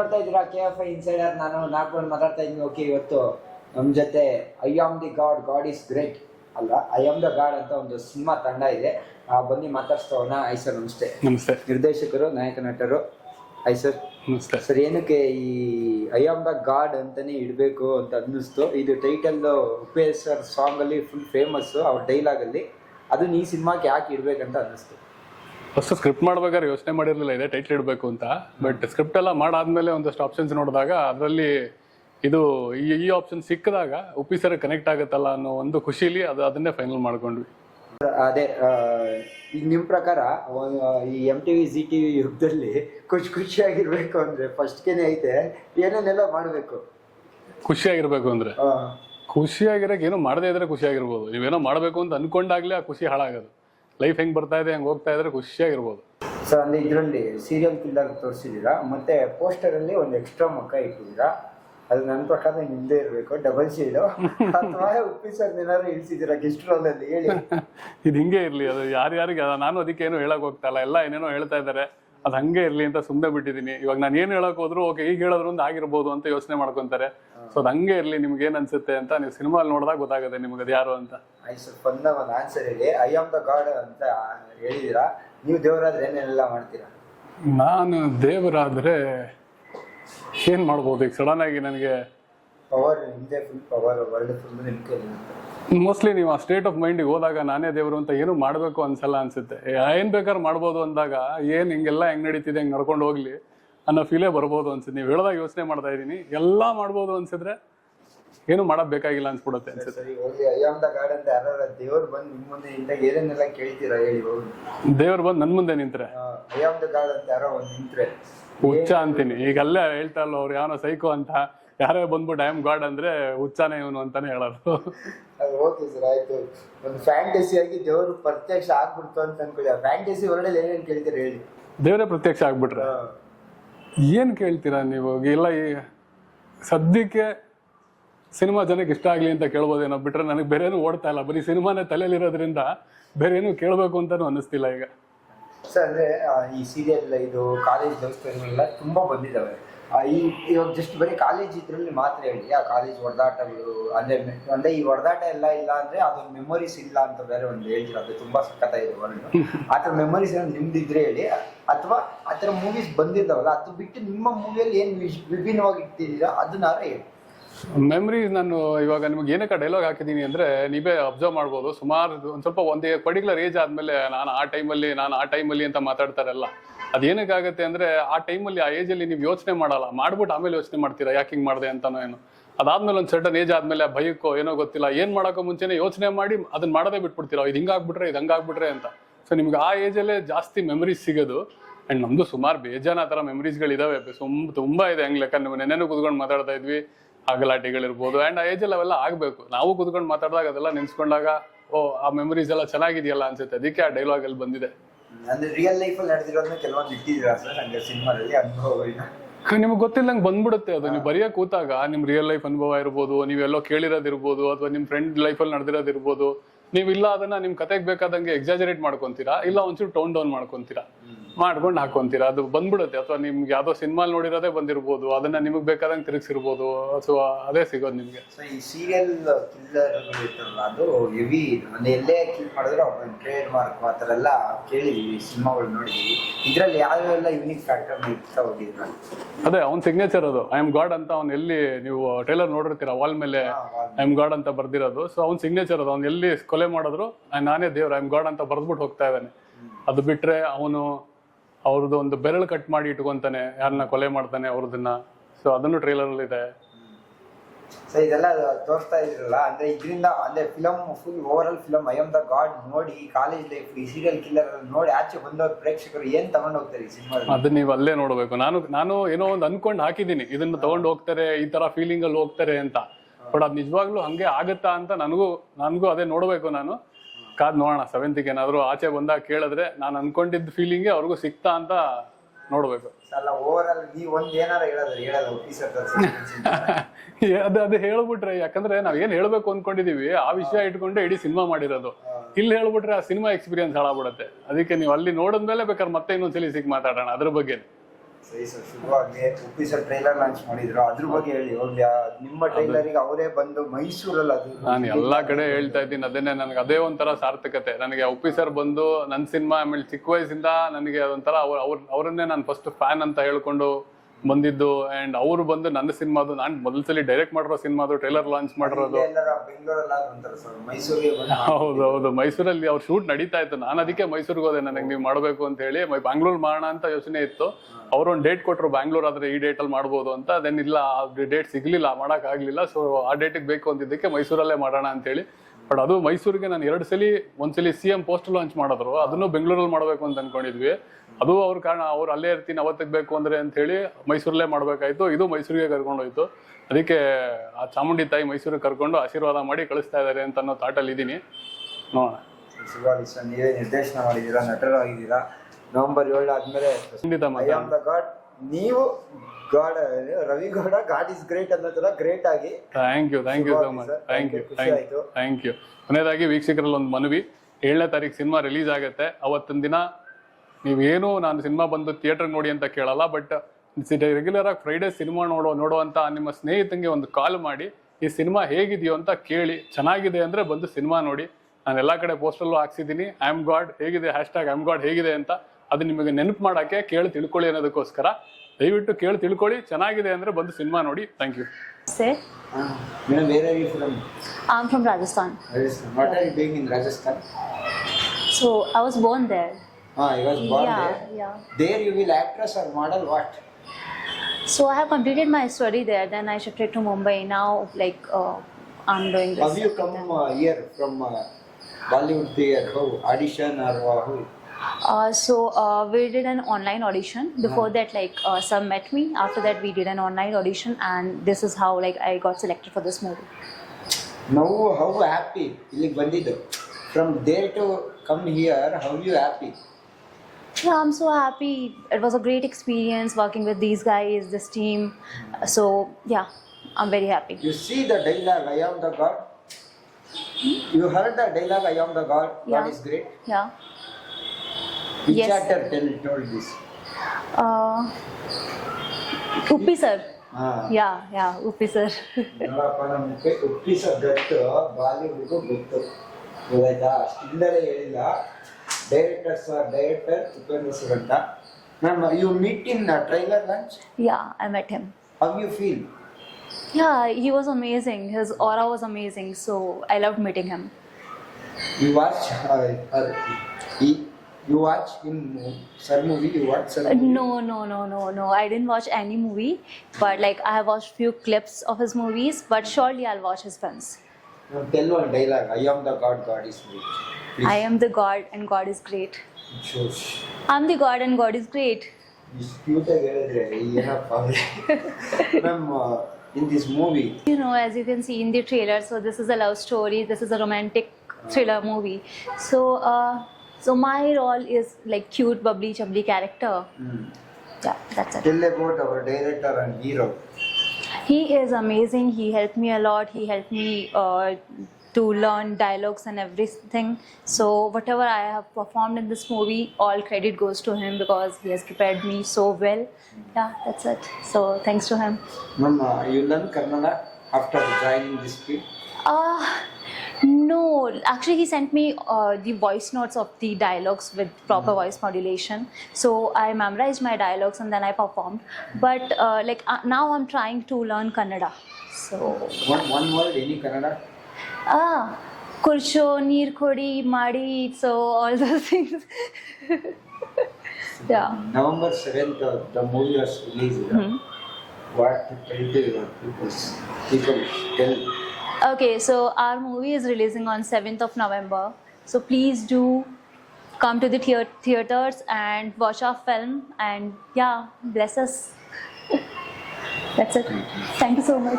ನೋಡ್ತಾ ಇದ್ದೀರಾ K F I insider ನಾನು ನಾಲ್ಕು ಮಾತಾಡ್ತಾ ಇದ್ದೀನಿ ಓಕೆ ಇವತ್ತು. ನಮ್ಮ ಜೊತೆ I am the God God is great ಅಲ್ಲ ಐ ಆಮ್ ದ ಗಾಡ್ ಅಂತ ಒಂದು ಸಿನಿಮಾ ತಂಡ ಇದೆ. ಆ, ಬನ್ನಿ ಮಾತಾಡ್ಸ್ತವನ ಐ ಸರ್ ನಮಸ್ತೆ. ನಮಸ್ತೆ. ನಿರ್ದೇಶಕರು ನಾಯಕ ನಟರು. ಐ ಸರ್ ನಮಸ್ತೆ. ಸರ್ ಏನಕ್ಕೆ ಈ ಐ ಆಮ್ ದ ಗಾಡ್ ಅಂತಾನೆ ಇಡಬೇಕು ಅಂತ ಅನ್ನಿಸ್ತು. ಇದು ಟೈಟಲ್ ಉಪೇಶ್ ಸರ್ ಸಾಂಗ್ ಅಲ್ಲಿ ಫುಲ್ ಫೇಮಸ್ ಅವ್ರ ಡೈಲಾಗ್ ಅಲ್ಲಿ. ಅದನ್ನ ಈ ಸಿನಿಮಾಕ್ಕೆ ಯಾಕೆ ಇಡಬೇಕಂತ ಅನ್ನಿಸ್ತು. ಫಸ್ಟ್ ಸ್ಕ್ರಿಪ್ಟ್ ಮಾಡ್ಬೇಕಾದ್ರೆ ಯೋಚನೆ ಮಾಡಿರ್ಲಿಲ್ಲ ಇದೆ ಟೈಟ್ಲ್ ಇಡಬೇಕು ಅಂತ. ಬಟ್ ಸ್ಕ್ರಿಪ್ಟ್ ಎಲ್ಲ ಮಾಡಾದ್ಮೇಲೆ ಒಂದಷ್ಟು ಆಪ್ಷನ್ಸ್ ನೋಡಿದಾಗ ಅದರಲ್ಲಿ ಇದು ಈ ಈ ಆಪ್ಷನ್ ಸಿಕ್ಕಿದಾಗ ಉಪ್ಪಿ ಸರ್ ಕನೆಕ್ಟ್ ಆಗುತ್ತಲ್ಲ ಅನ್ನೋ ಒಂದು ಖುಷಿಲಿ ಅದು ಅದನ್ನೇ ಫೈನಲ್ ಮಾಡ್ಕೊಂಡ್ವಿ. ಅದೇ ಈಗ ನಿಮ್ ಪ್ರಕಾರ ಈ M T V G T V ಯುಗದಲ್ಲಿ ಖುಷಿ ಖುಷಿಯಾಗಿರ್ಬೇಕು ಅಂದ್ರೆ ಫಸ್ಟ್ಗೆನೆ ಐತೆ ಏನೇನೆಲ್ಲ ಮಾಡಬೇಕು? ಖುಷಿಯಾಗಿರ್ಬೇಕು ಅಂದ್ರೆ? ಖುಷಿ ಖುಷಿಯಾಗಿರಕ್ಕೆ ಏನೋ ಮಾಡದೇ ಇದ್ರೆ ಖುಷಿಯಾಗಿರ್ಬೋದು. ನೀವೇನೋ ಮಾಡಬೇಕು ಅಂತ ಅನ್ಕೊಂಡಾಗ್ಲೇ ಆ ಖುಷಿ ಹಾಳಾಗೋದು. ಲೈಫ್ ಹೆಂಗ್ ಬರ್ತಾ ಇದೆ ಹೆಂಗ್ ಹೋಗ್ತಾ ಇದ್ರೆ ಖುಷಿಯಾಗಿರ್ಬೋದು. ಸರ್ ಅಂದ್ರೆ ಇದರಲ್ಲಿ ಸೀರಿಯಲ್ ಕಿಲ್ಲರ್ ತೋರಿಸಿದೀರಾ ಮತ್ತೆ ಪೋಸ್ಟರ್ ಅಲ್ಲಿ ಒಂದು ಎಕ್ಸ್ಟ್ರಾ ಮಕ್ಕ ಇಟ್ಟಿದ್ದೀರಾ? ಅದು ನನ್ನ ಪ್ರಕಾರ ನಿಮ್ದೆ ಇರಬೇಕು ಡಬಲ್ ಶೇಡ್ ಅಥವಾ ಉಪ್ಪಿಸರ್ ಏನಾದ್ರು ಇಳಿಸಿದ್ದೀರಾ ಗೆಸ್ಟ್ ರೋಲ್ ಅಲ್ಲಿ ಹೇಳಿ. ಇದು ಹಿಂಗೆ ಇರ್ಲಿ ಅದು ಯಾರ್ಯಾರಿಗೆ ನಾನು ಅದಕ್ಕೆ ಏನು ಹೇಳಕ್ ಹೋಗ್ತಾ ಇಲ್ಲ ಎಲ್ಲ ಏನೇನೋ ಹೇಳ್ತಾ ಇದ್ದಾರೆ. ಅದು ಹಂಗೆ ಇರ್ಲಿ ಅಂತ ಸುಮ್ಮನೆ ಬಿಟ್ಟಿದ್ದೀನಿ. ಇವಾಗ ನಾನು ಏನು ಹೇಳಕ್ ಹೋದ್ರು ಓಕೆ ಈಗ ಹೇಳೋದ್ರಿಂದ ಆಗಿರ್ಬೋದು ಅಂತ ಯೋಚನೆ ಮಾಡ್ಕೊಂತಾರೆ. ಸೊ ಅದ್ ಹಂಗೆ ಇರ್ಲಿ ನಿಮ್ಗೆ ಏನ್ ಅನ್ಸುತ್ತೆ ಅಂತ ನೀವು ಸಿನಿಮಾ ನೋಡಿದಾಗ ಗೊತ್ತಾಗುತ್ತೆ ನಿಮ್ಗೆ ಅದು ಯಾರು ಅಂತ. ಐ ಸರ್ ಬಂದ ಒಂದು ಆನ್ಸರ್ ಹೇಳಿ. ಐ ಆಮ್ ದ ಗಾಡ್ ಅಂತ ಹೇಳಿದೀರಾ? ನೀವು ದೇವರಾದ್ರೆ ಏನೆಲ್ಲ ಮಾಡ್ತೀರಾ? ನಾನು ದೇವರಾದ್ರೆ ಏನ್ ಮಾಡ್ಬೋದು? ಈಗ ಸಡನ್ ಆಗಿ ನನಗೆ ಪವರ್ ನಿಮ್ದೇ ಫುಲ್ ಪವರ್ ವರ್ಲ್ಡ್ ಫುಲ್ ನಿಮ್ ಕೈಲಿ ಮೋಸ್ಟ್ಲಿ ನೀವು ಆ ಸ್ಟೇಟ್ ಆಫ್ ಮೈಂಡಿಗೆ ಹೋದಾಗ ನಾನೇ ದೇವರು ಅಂತ ಏನು ಮಾಡಬೇಕು ಅನ್ಸಲ್ಲ ಅನ್ಸುತ್ತೆ. ಏನ್ ಬೇಕಾದ್ರೂ ಮಾಡ್ಬೋದು ಅಂದಾಗ ಏನ್ ಹಿಂಗೆಲ್ಲ ಹೆಂಗ್ ನಡೀತಿದೆ ಹೆಂಗ್ ನಡ್ಕೊಂಡು ಹೋಗ್ಲಿ ಅನ್ನೋ ಫೀಲೇ ಬರ್ಬೋದು ಅನ್ಸುತ್ತೆ. ನೀವು ಹೇಳಿದಾಗ ಯೋಚನೆ ಮಾಡ್ತಾ ಇದೀನಿ ಎಲ್ಲ ಮಾಡ್ಬೋದು ಅನ್ಸಿದ್ರೆ ಏನು ಮಾಡಕ್ ಬೇಕಾಗಿಲ್ಲ ಅನ್ಸ್ಬಿಡುತ್ತೆ ದೇವ್ರು ಬಂದು ನಿಮ್ ಮುಂದೆ ಇಂದಾಗ ಏನೇನೆಲ್ಲ ಕೇಳ್ತೀರಾ ಹೇಳಿ ಹೋಗಿ ದೇವ್ರು ಬಂದು ನನ್ ಮುಂದೆ ನಿಂತ್ರೆ. ಹುಚ್ಚ ಅಂತೀನಿ. ಈಗ ಅಲ್ಲೇ ಹೇಳ್ತಾ ಇಲ್ಲ ಅವ್ರು ಯಾವನೋ ಸೈಕೋ ಅಂತ. ಯಾರೇ ಬಂದ್ಬಿಟ್ಟು ಐ ಆಮ್ ಗಾಡ್ ಅಂದ್ರೆ ಹುಚ್ಚಾನೆ ಇವನು ಅಂತಾನೆ ಹೇಳೋದು. ಸರ್ ಆಯ್ತು. ಒಂದು ಫ್ಯಾಂಟಸಿ ಆಗಿ ದೇವರು ಪ್ರತ್ಯಕ್ಷ ಆಗ್ಬಿಡ್ತು ಅಂತ ಅನ್ಕೊಳ್ಳಿ. ಆ ಫ್ಯಾಂಟಸಿ ಅಲ್ಲಿ ಏನೇನು ಕೇಳ್ತೀರಿ ಹೇಳಿ. ದೇವರೇ ಪ್ರತ್ಯಕ್ಷ ಆಗ್ಬಿಟ್ರೆ? ಏನು ಕೇಳ್ತೀರಾ ನೀವು? ಇಲ್ಲ ಈ ಸದ್ಯಕ್ಕೆ ಸಿನಿಮಾ ಜನಕ್ಕೆ ಇಷ್ಟ ಆಗಲಿ ಅಂತ ಕೇಳ್ಬೋದೇನೋ ಬಿಟ್ರೆ ನನಗೆ ಬೇರೆ ಏನು ಓಡ್ತಾ ಇಲ್ಲ. ಬರೀ ಸಿನಿಮಾನೇ ತಲೆಯಲ್ಲಿರೋದ್ರಿಂದ ಬೇರೆ ಏನು ಕೇಳಬೇಕು ಅಂತಾನು ಅನ್ನಿಸ್ತಿಲ್ಲ ಈಗ. ಸರ್ ಅಂದ್ರೆ ಈ ಸೀರಿಯಲ್ ಇದು ಕಾಲೇಜ್ ದೇವಸ್ಥಾನಗಳೆಲ್ಲ ತುಂಬ ಬಂದಿದ್ದಾವೆ ಈ ಇವಾಗ ಜಸ್ಟ್ ಬರೀ ಕಾಲೇಜ್ ಇದ್ರಲ್ಲಿ ಮಾತ್ರ ಹೇಳಿ. ಆ ಕಾಲೇಜ್ ಹೊಡೆದಾಟಗಳು, ಅಂದ್ರೆ ಅಂದ್ರೆ ಈ ಹೊಡೆದಾಟ ಎಲ್ಲ ಇಲ್ಲ ಅಂದ್ರೆ ಅದೊಂದು ಮೆಮೊರೀಸ್ ಇಲ್ಲ ಅಂತ ಬೇರೆ ಒಂದು ಹೇಳ್ತೀರ. ಅದು ತುಂಬಾ ಸಖತ್ತಾಗಿದೆ ವರ್ಲ್ಡ್ ಆ ಥರ ಮೆಮೊರೀಸ್ ಏನೋ ನಿಮ್ದಿದ್ರೆ ಹೇಳಿ. ಅಥವಾ ಆ ಥರ ಮೂವೀಸ್ ಬಂದಿದ್ದಾವಲ್ಲ ಅದು ಬಿಟ್ಟು ನಿಮ್ಮ ಮೂವಿಯಲ್ಲಿ ಏನು ವಿಭಿನ್ನವಾಗಿ ಇಟ್ಟಿದ್ದೀರಾ ಅದನ್ನಾರ ಹೇಳಿ. ಮೆಮ್ರೀಸ್ ನಾನು ಇವಾಗ ನಿಮ್ಗೆ ಏನಕ್ಕೆ ಡೈಲಾಗ್ ಹಾಕಿದ್ದೀನಿ ಅಂದ್ರೆ ನೀವೇ ಅಬ್ಸರ್ವ್ ಮಾಡ್ಬೋದು. ಸುಮಾರು ಒಂದ್ ಸ್ವಲ್ಪ ಒಂದೇ ಪರ್ಟಿಕ್ಯುಲರ್ ಏಜ್ ಆದ್ಮೇಲೆ ನಾನು ಆ ಟೈಮಲ್ಲಿ ನಾನು ಆ ಟೈಮಲ್ಲಿ ಅಂತ ಮಾತಾಡ್ತಾರಲ್ಲ. ಅದೇನಕ್ಕಾಗತ್ತೆ ಅಂದ್ರೆ ಆ ಟೈಮಲ್ಲಿ ಆ ಏಜಲ್ಲಿ ನೀವು ಯೋಚನೆ ಮಾಡಲ್ಲ. ಮಾಡ್ಬಿಟ್ಟು ಆಮೇಲೆ ಯೋಚನೆ ಮಾಡ್ತೀರಾ, ಯಾಕೆ ಹಿಂಗೆ ಮಾಡಿದೆ ಅಂತಾನೋ ಏನು. ಅದಾದ್ಮೇಲೆ ಒಂದು ಸಡನ್ ಏಜ್ ಆದ್ಮೇಲೆ ಭಯಕ್ಕೋ ಏನೋ ಗೊತ್ತಿಲ್ಲ. ಏನ್ ಮಾಡಕ್ಕೋ ಮುಂಚೆನೆ ಯೋಚನೆ ಮಾಡಿ ಅದನ್ನ ಮಾಡೋದೇ ಬಿಟ್ಬಿಡ್ತೀರಾ. ಇದು ಹಿಂಗಾಗ್ಬಿಟ್ರೆ ಇದು ಹಂಗಾಗ್ಬಿಟ್ರೆ ಅಂತ. ಸೊ ನಿಮ್ಗೆ ಆ ಏಜಲ್ಲೇ ಜಾಸ್ತಿ ಮೆಮರೀಸ್ ಸಿಗೋದು. ಅಂಡ್ ನಮ್ದು ಸುಮಾರು ಬೇಜಾನ ಆ ಥರ ಸುಮ್, ತುಂಬ ಇದೆ ಹೆಂಗ್ ಲೆಕ್ಕ. ನೀವು ಕುತ್ಕೊಂಡು ಮಾತಾಡ್ತಾ ಇದ್ವಿ. ಆ ಗಲಾಟೆಗಳಿರ್ಬೋದು ಅಂಡ್ ಆ ಏಜಲ್ಲಿ ಅವೆಲ್ಲ ಆಗ್ಬೇಕು. ನಾವು ಕುತ್ಕೊಂಡು ಮಾತಾಡಿದಾಗ ಅದೆಲ್ಲ ನೆನ್ಸ್ಕೊಂಡಾಗ ಓ ಆ ಮೆಮೊರೀಸ್ ಎಲ್ಲ ಚೆನ್ನಾಗಿದೆಯಲ್ಲ ಅನ್ಸುತ್ತೆ. ಅದಕ್ಕೆ ಆ ಡೈಲಾಗ್ ಅಲ್ಲಿ ಬಂದಿದೆ. ಅಂದ್ರೆ ರಿಯಲ್ ಲೈಫಲ್ಲಿ ನಡೆದಿರೋದನ್ನ ಕೆಲವೊಂದು ಇಟ್ಟಿದ್ದೀರಾ ಸರ್ ಹಂಗೆ ಸಿನಿಮಾದಲ್ಲಿ ಅನುಭವಗಳನ್ನ. ನಿಮ್ಗೆ ಗೊತ್ತಿಲ್ಲಂಗೆ ಬಂದ್ಬಿಡುತ್ತೆ ಅದು. ನೀವು ಬರೆಯೋ ಕೂತಾಗ ನಿಮ್ ರಿಯಲ್ ಲೈಫ್ ಅನುಭವ ಇರ್ಬೋದು ನೀವೆಲ್ಲೋ ಕೇಳಿರೋದಿರ್ಬೋದು ಅಥವಾ ನಿಮ್ ಫ್ರೆಂಡ್ ಲೈಫಲ್ಲಿ ನಡೆದಿರೋದಿರ್ಬೋದು. ನೀವಿಲ್ಲ ಇಲ್ಲ ಅದನ್ನ ನಿಮ್ ಕತೆಗೆ ಬೇಕಾದಂಗೆ ಎಕ್ಸಾಜರೇಟ್ ಮಾಡ್ಕೊಂತೀರಾ? ಇಲ್ಲ ಒಂಚೂರು ಟೋನ್ ಡೌನ್ ಮಾಡ್ಕೊಂತೀರಾ? ಮಾಡ್ಕೊಂಡು ಹಾಕೊಂತೀರ? ಅದು ಬಂದ್ಬಿಡುತ್ತೆ. ಅಥವಾ ನಿಮ್ಗೆ ಯಾವ್ದೋ ಸಿನಿಮಾ ನೋಡಿರೋದೇ ಬಂದಿರ್ಬೋದು. ಅದನ್ನ ನಿಮಗೆ ಬೇಕಾದಂಗೆ ತಿರುಗಿಸಿರ್ಬೋದು. ಅಥವಾ ಅದೇ ಸಿಗೋದು ನಿಮ್ಗೆ? ಈ ಸೀರಿಯಲ್ ಕಿಲ್ಲರ್ ಅದು ಹೆವಿ ಎಲ್ಲೇ ಕಿಲ್ ಮಾಡಿದ್ರು ಅವ್ರ ಟ್ರೇಡ್ ಮಾರ್ಕ್ ಆ ಥರ ಎಲ್ಲ ಕೇಳಿದೀವಿ ಸಿನಿಮಾಗಳು ನೋಡಿದೀವಿ ಇದ್ರಲ್ಲಿ ಯಾವ್ಯಾವೆಲ್ಲ ಯೂನಿಕ್ ಫ್ಯಾಕ್ಟರ್ ಇರ್ತಾ ಹೋಗಿದ್ರ ಅದೇ ಅವ್ನ ಸಿಗ್ನೇಚರ್ ಅದು. ಐ ಆಮ್ ಗಾಡ್ ಅಂತ ಅವ್ನು ಎಲ್ಲಿ ನೀವು ಟ್ರೈಲರ್ ನೋಡಿರ್ತೀರಾ ವಾಲ್ ಮೇಲೆ? ಐ ಎಂ ಗಾಡ್ ಅಂತ ಬರ್ದಿರೋದು. ಸೊ ಅವ್ನ ಸಿಗ್ನೇಚರ್ ಅದು. ಅವ್ನು ಎಲ್ಲಿ ಕೊಲೆ ಮಾಡಿದ್ರು ನಾನೇ ದೇವ್ರು ಐ ಎಂ ಗಾಡ್ ಅಂತ ಬರ್ದ್ಬಿಟ್ಟು ಹೋಗ್ತಾ ಇದ್ದಾನೆ. ಅದು ಬಿಟ್ರೆ ಅವನು ಅವ್ರದ್ದು ಒಂದು ಬೆರಳು ಕಟ್ ಮಾಡಿ ಇಟ್ಕೊಂತಾನೆ ಯಾರನ್ನ ಕೊಲೆ ಮಾಡ್ತಾನೆ ಅವ್ರದನ್ನ ಸೊ ಅದನ್ನು ಟ್ರೈಲರ್ ಅಲ್ಲಿ ಇದೆ. ಸೊ ಇದೆಲ್ಲ ತೋರಿಸ್ತಾ ಇದ್ರಲ್ಲ ಅಂದ್ರೆ ಇದರಿಂದ ಅಂದ್ರೆ film full over all film I am the God ನೋಡಿ ಕಾಲೇಜ್ ಲೈಫ್ ಈ ಸೀರಿಯಲ್ ಕಿಲ್ಲರ್ ನೋಡಿ ಆಚೆ ಬಂದವ್ರ ಪ್ರೇಕ್ಷಕರು ಏನ್ ತಗೊಂಡ್ ಹೋಗ್ತಾರೆ ಈ ಸಿನಿಮಾ ಅದನ್ನ ನೀವು ಅಲ್ಲೇ ನೋಡ್ಬೇಕು. ನಾನು ನಾನು ಏನೋ ಒಂದು ಅನ್ಕೊಂಡ್ ಹಾಕಿದ್ದೀನಿ. ಇದನ್ನ ತಗೊಂಡ್ ಹೋಗ್ತಾರೆ ಈ ತರ ಫೀಲಿಂಗ್ ಅಲ್ಲಿ ಹೋಗ್ತಾರೆ ಅಂತ. ಬಟ್ ಅದ್ ನಿಜವಾಗ್ಲೂ ಹಂಗೆ ಆಗತ್ತಾ ಅಂತ ನನಗೂ ನನಗೂ ಅದೇ ನೋಡ್ಬೇಕು ನಾನು. ಕಾದ್ ನೋಡೋಣ. ಸೆವೆಂತಿಗೆ ಏನಾದ್ರು ಆಚೆ ಬಂದಾಗ ಕೇಳಿದ್ರೆ ನಾನು ಅನ್ಕೊಂಡಿದ್ದ ಫೀಲಿಂಗ್ ಅವ್ರಿಗೂ ಸಿಕ್ತಾ ಅಂತ ನೋಡ್ಬೇಕು. ಅಲ್ಲ ಓವರ್ ಆಲ್ ನೀವ್ ಒಂದ್ ಏನಾರ ಹೇಳೋದ್ರೆ ಹೇಳೋದು ಆಫೀಸರ್ ಏ- ಅದು ಅದು ಹೇಳ್ಬಿಟ್ರೆ ಯಾಕಂದ್ರೆ ನಾವ್ ಏನ್ ಹೇಳ್ಬೇಕು ಅನ್ಕೊಂಡಿದೀವಿ ಆ ವಿಷಯ ಇಟ್ಕೊಂಡೆ ಇಡೀ ಸಿನಿಮಾ ಮಾಡಿರೋದು. ಇಲ್ಲಿ ಹೇಳ್ಬಿಟ್ರೆ ಆ ಸಿನಿಮಾ ಎಕ್ಸ್ಪೀರಿಯನ್ಸ್ ಹಾಳಾಗ್ಬಿಡತ್ತೆ. ಅದಕ್ಕೆ ನೀವು ಅಲ್ಲಿ ನೋಡಿದ್ಮೇಲೆ ಬೇಕಾದ್ರೆ ಮತ್ತೆ ಇನ್ನೊಂದ್ಸಲಿ ಸಿಕ್ ಮಾತಾಡೋಣ ಅದ್ರ ಬಗ್ಗೆ. ಸರಿ ಸರ್ ಶುರುವಾಗಲಿ ಉಪ್ಪಿ ಸರ್ ಟ್ರೈಲರ್ ಲಾಂಚ್ ಮಾಡಿದ್ರು? ಅದ್ರ ಬಗ್ಗೆ ಹೇಳಿ ಹೋಗ್ಲಿ. ನಿಮ್ಮ ಟ್ರೈಲರಿಗೆ ಅವರೇ ಬಂದು ಮೈಸೂರಲ್ಲಿ ಅದು. ನಾನು ಎಲ್ಲ ಕಡೆ ಹೇಳ್ತಾ ಇದ್ದೀನಿ ಅದನ್ನೇ ನನಗೆ ಅದೇ ಒಂಥರ ಸಾರ್ಥಕತೆ. ನನಗೆ ಉಪ್ಪಿ ಸರ್ ಬಂದು ನನ್ನ ಸಿನಿಮಾ ಆಮೇಲೆ ಚಿಕ್ಕ ವಯಸ್ಸಿಂದ ನನಗೆ ಒಂಥರ ಅವ್ರ ಅವ್ರ ಅವರನ್ನೇ ನಾನು ಫಸ್ಟ್ ಫ್ಯಾನ್ ಅಂತ ಹೇಳ್ಕೊಂಡು ಬಂದಿದ್ದು ಅಂಡ್ ಅವರು ಬಂದು ನನ್ನ ಸಿನಿಮಾದು ನಾನು ಮೊದಲ ಸಲ ಡೈರೆಕ್ಟ್ ಮಾಡಿರೋ ಸಿನಿಮಾದು ಟ್ರೈಲರ್ ಲಾಂಚ್ ಮಾಡಿರೋದು. ಹೌದು ಹೌದು. ಮೈಸೂರಲ್ಲಿ ಅವ್ರ ಶೂಟ್ ನಡೀತಾ ಇತ್ತು. ನಾನು ಅದಕ್ಕೆ ಮೈಸೂರಿಗೆ ಹೋದೆ. ನನಗೆ ನೀವು ಮಾಡಬೇಕು ಅಂತ ಹೇಳಿ ಬ್ಯಾಂಗ್ಳೂರ್ ಮಾಡೋಣ ಅಂತ ಯೋಚನೆ ಇತ್ತು. ಅವ್ರು ಒಂದು ಡೇಟ್ ಕೊಟ್ಟರು ಬ್ಯಾಂಗ್ಳೂರ್ ಆದ್ರೆ ಈ ಡೇಟಲ್ಲಿ ಮಾಡ್ಬೋದು ಅಂತ. ದೆನ್ ಇಲ್ಲ ಆ ಡೇಟ್ ಸಿಗ್ಲಿಲ್ಲ ಮಾಡಕ್ ಆಗ್ಲಿಲ್ಲ. ಸೊ ಆ ಡೇಟಿಗೆ ಬೇಕು ಅಂತಿದ್ದಕ್ಕೆ ಮೈಸೂರಲ್ಲೇ ಮಾಡೋಣ ಅಂತ ಹೇಳಿ ಬಟ್ ಅದು ಮೈಸೂರಿಗೆ ನಾನು ಎರಡು ಸಲ ಒಂದ್ಸಲಿ ಸಿ ಎಂ ಪೋಸ್ಟ್ ಲಾಂಚ್ ಮಾಡಿದ್ರು. ಅದನ್ನು ಬೆಂಗಳೂರಲ್ಲಿ ಮಾಡಬೇಕು ಅಂತ ಅನ್ಕೊಂಡಿದ್ವಿ. ಅದು ಅವ್ರ ಕಾರಣ ಅವ್ರು ಅಲ್ಲೇ ಇರ್ತೀನಿ ಅವತ್ತಿಗೆ ಬೇಕು ಅಂದ್ರೆ ಅಂತ ಹೇಳಿ ಮೈಸೂರಲ್ಲೇ ಮಾಡಬೇಕಾಯ್ತು. ಇದು ಮೈಸೂರಿಗೆ ಕರ್ಕೊಂಡೋಯ್ತು. ಅದಕ್ಕೆ ಆ ಚಾಮುಂಡಿ ತಾಯಿ ಮೈಸೂರಿಗೆ ಕರ್ಕೊಂಡು ಆಶೀರ್ವಾದ ಮಾಡಿ ಕಳಿಸ್ತಾ ಇದ್ದಾರೆ ಅಂತ ಅನ್ನೋ ಥಾಟಲ್ಲಿ ಇದ್ದೀನಿ ನೋಡೋಣ. ನೀವೇ ನಿರ್ದೇಶನ ಮಾಡಿದ್ದೀರಾ ನಟರಾಗಿದ್ದೀರಾ? ನವೆಂಬರ್ ಏಳು ಆದ್ಮೇಲೆ ಖಂಡಿತ ಗಾಡ್ ನೀವು God Ravi Gowda God is great ಅನ್ನೋ ತರ ಗ್ರೇಟ್ ಆಗಿ thank you thank you so much thank you thank. You thank you ಕೊನೆಯದಾಗಿ ವೀಕ್ಷಕರಲ್ಲಿ ಒಂದು ಮನವಿ. ಏಳನೇ ತಾರೀಕು ಸಿನಿಮಾ ರಿಲೀಸ್ ಆಗುತ್ತೆ. ಅವತ್ತಿನ ದಿನ ನೀವೇನು ನಾನು ಸಿನಿಮಾ ಬಂದು ಥಿಯೇಟರ್ ನೋಡಿ ಅಂತ ಕೇಳಲ್ಲ ಬಟ್ ರೆಗ್ಯುಲರ್ ಆಗಿ ಫ್ರೈಡೇ ಸಿನಿಮಾ ನೋಡೋ ನೋಡುವಂತ ನಿಮ್ಮ ಸ್ನೇಹಿತಂಗೆ ಒಂದು ಕಾಲ್ ಮಾಡಿ ಈ ಸಿನಿಮಾ ಹೇಗಿದೆಯೋ ಅಂತ ಕೇಳಿ ಚೆನ್ನಾಗಿದೆ ಅಂದ್ರೆ ಬಂದು ಸಿನಿಮಾ ನೋಡಿ. ನಾನು ಎಲ್ಲಾ ಕಡೆ ಪೋಸ್ಟಲ್ಲೂ ಹಾಕ್ಸಿದ್ದೀನಿ. ಐ ಆಮ್ ಗಾಡ್ ಹೇಗಿದೆ hashtag I am God ಹೇಗಿದೆ ಅಂತ ಅದು ನಿಮಗೆ ನೆನಪು ಮಾಡೋಕ್ಕೆ ಕೇಳಿ ತಿಳ್ಕೊಳ್ಳಿ ಅನ್ನೋದಕ್ಕೋಸ್ಕರ ದಯವಿಟ್ಟು ಕೇಳಿ ತಿಳ್ಕೊಳ್ಳಿ ಚೆನ್ನಾಗಿದೆ ಅಂದ್ರೆ ಬಂದು ಸಿನಿಮಾ ನೋಡಿ ಥ್ಯಾಂಕ್ ಯು Say, ಮೇಡಮ್ ಬೇರೆ from I'm from Rajasthan. Rajasthan what are you doing in Rajasthan So I was born there. ಹಾ I was born yeah, there yeah. There you will actress or model what So I have completed my study there. Then I shifted to Mumbai. Now, like, uh, I'm doing this. Have you come uh, here from uh, Bollywood here? How audition or uh, who? Uh, so uh, we did an online audition. Before that, like, uh, some met me. After that, we did an online audition, and this is how like I got selected for this movie. Now how happy ಇಲ್ಲಿಗೆ ಬಂದಿದ್ದು from there to come here how you happy Yeah, I'm so happy. It was a great experience working with these guys, this team. So yeah, I'm very happy. You see the dialogue I am the god you heard the dialogue I am the god god Yeah. Is great Yeah. Which Yes. Actor tell told this Uh, Uppi sir. ಹಾ Yeah, yeah, Uppi sir. ನೋಡಪ್ಪ ನಮ್ಮ ಒಪ್ಪಿಸೋ ಗತ್ತು ಬಾಲಿವುಡ್ಗೂ ಗೊತ್ತು ಗೊತ್ತಾಯ್ತಾ ಅಷ್ಟಿಂದಲೇ ಹೇಳಿಲ್ಲ director sir director Upendra sir ಅಂತ ma'am you meet in trailer launch yeah, I met him. How you feel Yeah, he was amazing. His aura was amazing. So I loved meeting him. You watch, uh, uh, he, You watch him, sir movie? You watch sir uh, movie? No, no, no, no, no. I didn't watch any movie, but like I have watched few clips of his movies. But surely I'll watch his films. No, tell one dialogue. I am the God. God is great. Please. I am the God, and God is great. It. I'm the God, and God is great. It's cute Ma'am, uh, in this movie. You know, as you can see in the trailer, so this is a love story. This is a romantic thriller movie. So. Uh, so my role is like cute, bubbly, chubby character. Mm. Yeah, that's it. Tell about our director and hero. He is amazing. He helped me a lot. He helped me uh, to learn dialogues and everything. So whatever I have performed in this movie, all credit goes to him because he has prepared me so well. Yeah, that's it. So thanks to him. Mama, you learn Kannada after joining this field? Uh, no, actually, he sent me uh, the voice notes of the dialogues with proper voice modulation. So I memorized my dialogues and then I performed. But uh, like uh, now, I'm trying to learn Kannada. So One, one word, any Kannada? ah, kurcho, nirkodi, madi, so all those things. yeah. November 7th, uh, the movie was released. uh, What will do you people tell Okay, so our movie is releasing on 7th of November. So please do come to the thea- theaters and watch our film and yeah, bless us. That's it. Thank you so much.